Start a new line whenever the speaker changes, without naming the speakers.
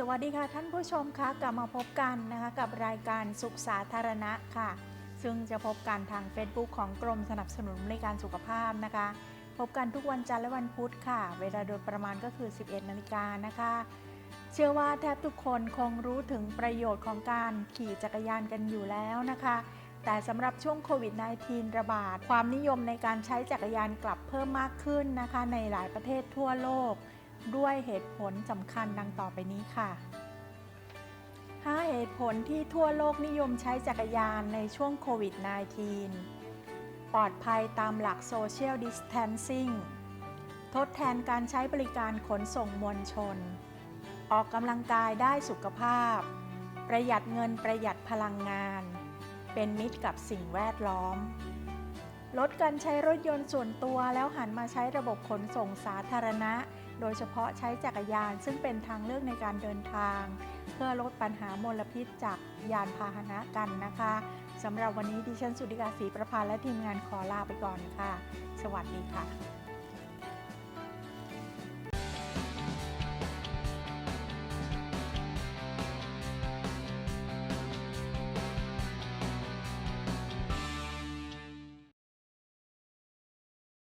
สวัสดีค่ะท่านผู้ชมคะกลับมาพบกันนะคะกับรายการสุขสาธารณะค่ะ ซึ่งจะพบกันทาง Facebook ของกรมสนับสนุนบริการสุขภาพนะคะ พบกันทุกวันจันทร์และวันพุธค่ะ เวลาโดยประมาณก็คือ 11นาฬิกานะคะ เชื่อว่าแทบทุกคนคงรู้ถึงประโยชน์ของการขี่จักรยานกันอยู่แล้วนะคะ แต่สำหรับช่วงโควิด -19 ระบาด ความนิยมในการใช้จักรยานกลับเพิ่มมากขึ้นนะคะ ในหลายประเทศทั่วโลก ด้วยเหตุผลสำคัญดังต่อไปนี้ค่ะ 5 เหตุผลที่ทั่วโลกนิยมใช้จักรยานในช่วงโควิด -19 ปลอดภัยตามหลัก Social Distancing ทดแทนการใช้บริการขนส่งมวลชน ออกกำลังกายได้สุขภาพ ประหยัดเงินประหยัดพลังงาน เป็นมิตรกับสิ่งแวดล้อม ลดการใช้รถยนต์ส่วนตัวแล้วหันมาใช้ระบบขนส่งสาธารณะ โดยเฉพาะใช้จักรยานซึ่งเป็นทางเลือกในการเดินทาง เพื่อลดปัญหามลพิษจากยานพาหนะกันนะคะสำหรับวันนี้ดิฉันสุดิกาศรีประพาและทีมงานขอลาไปก่อนค่ะ สวัสดีค่ะ